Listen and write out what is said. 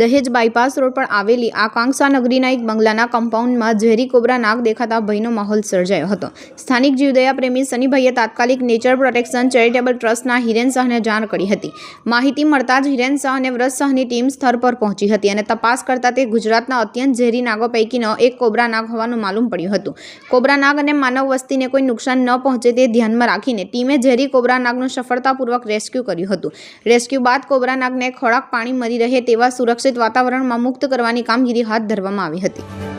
દહેજ bypass road પર આવેલી આકાંક્ષા નગરીના એક બંગલાના કમ્પાઉન્ડમાં ઝેરી કોબરા નાગ દેખાતા ભયનો માહોલ સર્જાયો હતો. સ્થાનિક જીવદયા પ્રેમી સનીભાઈએ તાત્કાલિક નેચર પ્રોટેક્શન ચેરિટેબલ ટ્રસ્ટના હિરેન શાહને જાણ કરી હતી. માહિતી મળતા જ હિરેન શાહ અને વ્રત શાહની ટીમ સ્થળ પર પહોંચી હતી અને તપાસ કરતા તે ગુજરાતના અત્યંત ઝેરી નાગો પૈકીનો એક કોબરા નાગ હોવાનું માલુમ પડ્યું હતું. કોબરા નાગ અને માનવ વસ્તીને કોઈ નુકસાન ન પહોંચે તે ધ્યાનમાં રાખીને ટીમે ઝેરી કોબરા નાગનું સફળતાપૂર્વક રેસ્ક્યુ કર્યું હતું. રેસ્ક્યુ બાદ કોબરા નાગને ખોરાક પાણી મળી રહે તેવા સુરક્ષિત વાતાવરણમાં મુક્ત કરવાની કામગીરી હાથ ધરવામાં આવી હતી.